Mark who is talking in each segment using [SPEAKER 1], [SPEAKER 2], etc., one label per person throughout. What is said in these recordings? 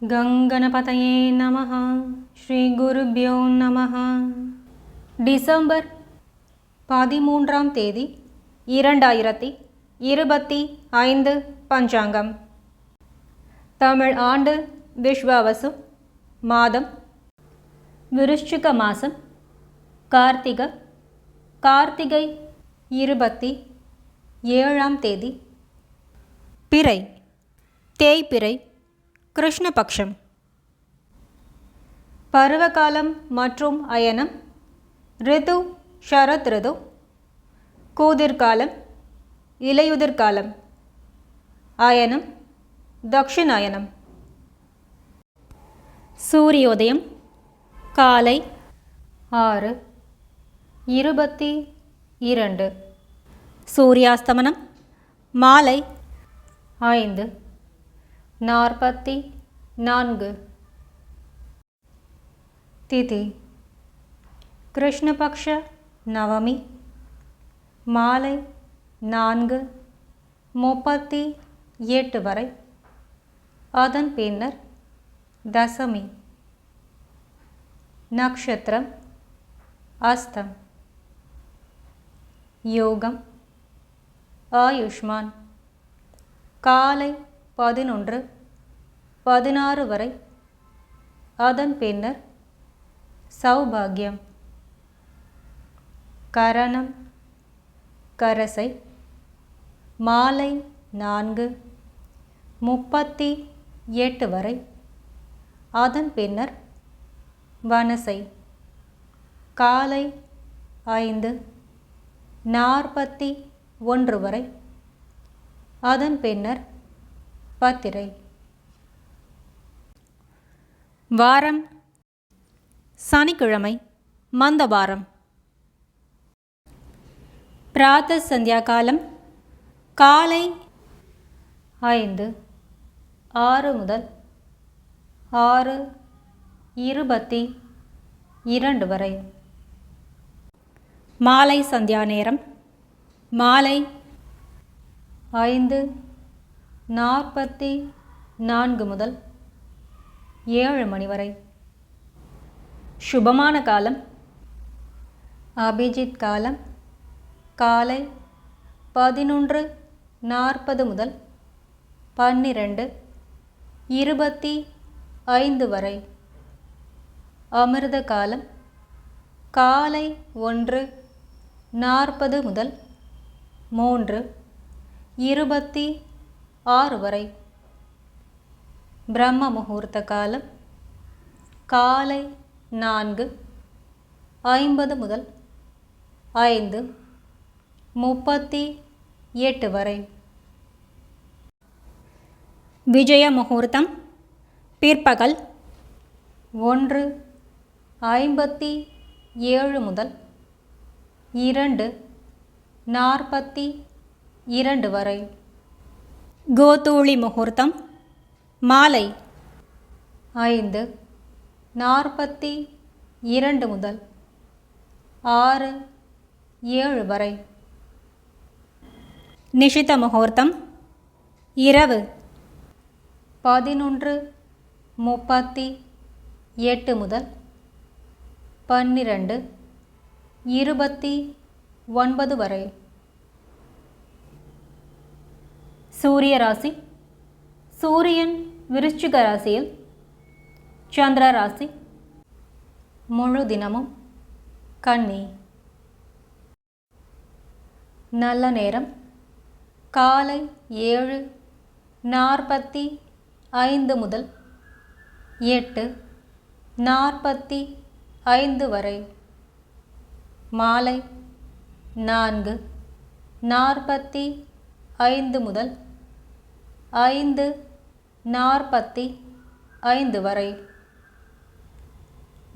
[SPEAKER 1] கங்கணபதையே நம ஸ்ரீ குருபியோ நமः டிசம்பர் பதிமூன்றாம் தேதி இரண்டாயிரத்தி இருபத்தி ஐந்து பஞ்சாங்கம் தமிழ் ஆண்டு விஸ்வாவசு மாதம் விருஷ்சிக மாதம் கார்த்திக கார்த்திகை இருபத்தி ஏழாம் தேதி பிறை தேய்பிறை கிருஷ்ணபக்ஷம். பருவகாலம் மற்றும் அயனம். ரிது ஷரத் ரிது. கூதிர்காலம் இலையுதிர்காலம். அயனம் தக்ஷிணாயனம். சூரியோதயம் காலை ஆறு இருபத்தி இரண்டு. சூரியாஸ்தமனம் மாலை ஐந்து நாற்பத்தி நான்கு. திதி. கிருஷ்ணபக்ஷ நவமி. மாலை நான்கு முப்பத்தி எட்டு வரை. அதன் பின்னர் தசமி. நக்ஷத்திரம் அஸ்தம். யோகம். ஆயுஷ்மான். காலை பதினொன்று பதினாறு வரை. அதன் பின்னர் சௌபாகியம். கரணம். கரசை. மாலை நான்கு. முப்பத்தி எட்டு வரை. அதன் பின்னர் வனசை. காலை ஐந்து. நாற்பத்தி ஒன்று வரை. அதன் பின்னர் பத்திரை. வாரம். சனிக்கிழமை மந்தவாரம். பிராத்த சந்தியா காலம் காலை ஐந்து ஆறு முதல் ஆறு இருபத்தி இரண்டு வரை. மாலை சந்தியா நேரம் மாலை ஐந்து நாற்பத்தி நான்கு முதல் ஏழு மணி வரை. சுபமான காலம். அபிஜித் காலம். காலை பதினொன்று நாற்பது முதல் பன்னிரண்டு இருபத்தி ஐந்து வரை. அமிர்த காலம். காலை ஒன்று நாற்பது முதல் மூன்று இருபத்தி ஆறு வரை. பிரம்ம முகூர்த்த காலம் காலை நான்கு ஐம்பது முதல் ஐந்து முப்பத்தி எட்டு வரை. விஜய முகூர்த்தம் பிற்பகல் ஒன்று ஐம்பத்தி ஏழு முதல் இரண்டு நாற்பத்தி இரண்டு வரை. கோதூளி முகூர்த்தம் மாலை. ஐந்து நாற்பத்தி இரண்டு முதல் ஆறு ஏழு வரை. நிஷித முகூர்த்தம் இரவு பதினொன்று முப்பத்தி எட்டு முதல் பன்னிரண்டு இருபத்தி ஒன்பது வரை. சூரிய ராசி சூரியன் விருச்சிக ராசியில் சந்திர ராசி. முழு தினமும் கன்னி. நல்ல நேரம். காலை ஏழு நாற்பத்தி ஐந்து முதல் எட்டு நாற்பத்தி ஐந்து வரை. மாலை நான்கு நாற்பத்தி ஐந்து முதல் ஐந்து நாற்பத்தி ஐந்து வரை.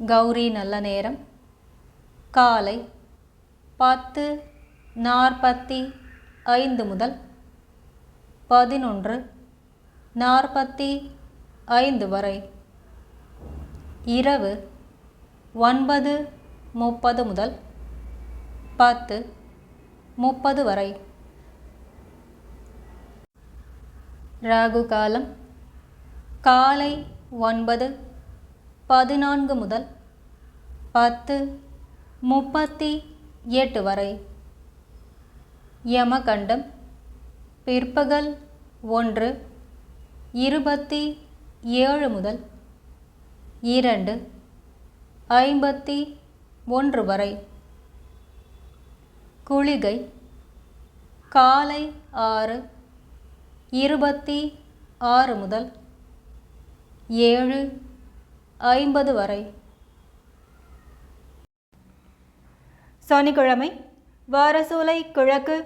[SPEAKER 1] கௌரி நல்ல நேரம். காலை பத்து நாற்பத்தி ஐந்து முதல் பதினொன்று நாற்பத்தி ஐந்து வரை. இரவு ஒன்பது முப்பது முதல் பத்து முப்பது வரை. ராகு காலம் காலை ஒன்பது பதினான்கு முதல் பத்து முப்பத்தி எட்டு வரை. யமகண்டம் பிற்பகல் ஒன்று இருபத்தி ஏழு முதல் இரண்டு ஐம்பத்தி ஒன்று வரை. குளிகை காலை ஆறு இருபத்தி ஆறு முதல் ஏழு ஐம்பது வரை. சனிக்கிழமை வாரசூலை கிழக்கு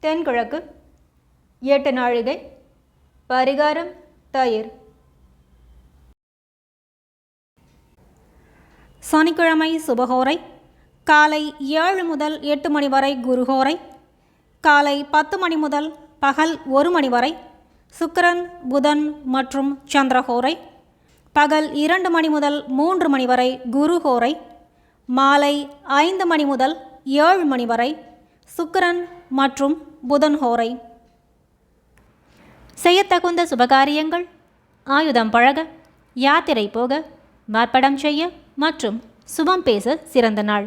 [SPEAKER 1] தென்கிழக்கு எட்டு நாழிகை பரிகாரம் தயிர். சனிக்கிழமை சுபகோரை. காலை ஏழு முதல் எட்டு மணி வரை குருஹோரை காலை பத்து மணி முதல் பகல் ஒரு மணி வரை சுக்கரன் புதன் மற்றும் சந்திரகோரை. பகல் இரண்டு மணி முதல் மூன்று மணி வரை குருஹோரை மாலை ஐந்து மணி முதல் ஏழு மணி வரை சுக்கரன் மற்றும் புதன் ஹோரை. செய்யத்தகுந்த சுபகாரியங்கள் ஆயுதம் பழக யாத்திரை போக மார்ப்படம் செய்ய மற்றும் சுபம் பேச சிறந்த நாள்.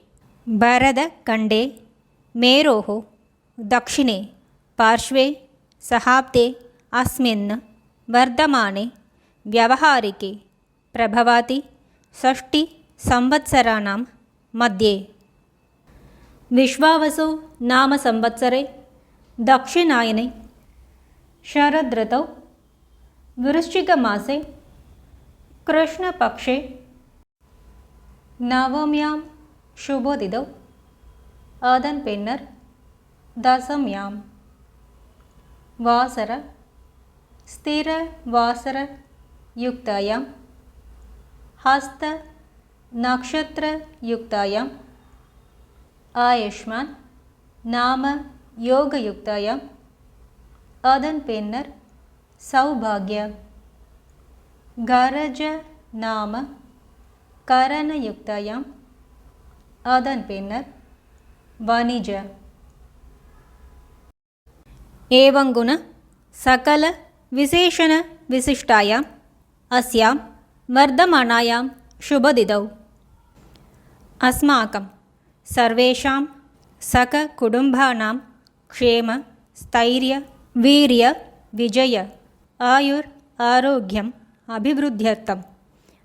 [SPEAKER 1] भरतखण्डे मेरोः दक्षिणे पार्श्वे सहाब्दे अस्मिन् वर्धमाने व्यवहारिके प्रभवति षष्टिसंवत्सराणां मध्ये विश्वावसु नाम संवत्सरे दक्षिणायने शरदृतौ वृश्चिकमासे कृष्णपक्षे नवम्यां சுபோதிதவ் அதன் பின்னர் தசம்யாம். வாசர ஸ்திர வாசர யுக்தாயாம். ஹஸ்த நக்ஷத்திர யுக்தாயாம். ஆயுஷ்மான் நாம யோக யுக்தாயாம். அதன் பின்னர் சௌபாகிய கரஜ நாம கரணயுக்தாயாம் அதன் பின்னர் வணிஜ एवङ्गुण सकलविशेषणविशिष्टायाम् अस्यां वर्धमानायां शुभदिदौ अस्माकं सर्वेषां सककुटुम्बानां क्षेम स्थैर्य वीर्य विजय आयुर् आरोग्यम् अभिवृद्ध्यर्थं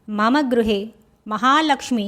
[SPEAKER 1] मम गृहे महालक्ष्मी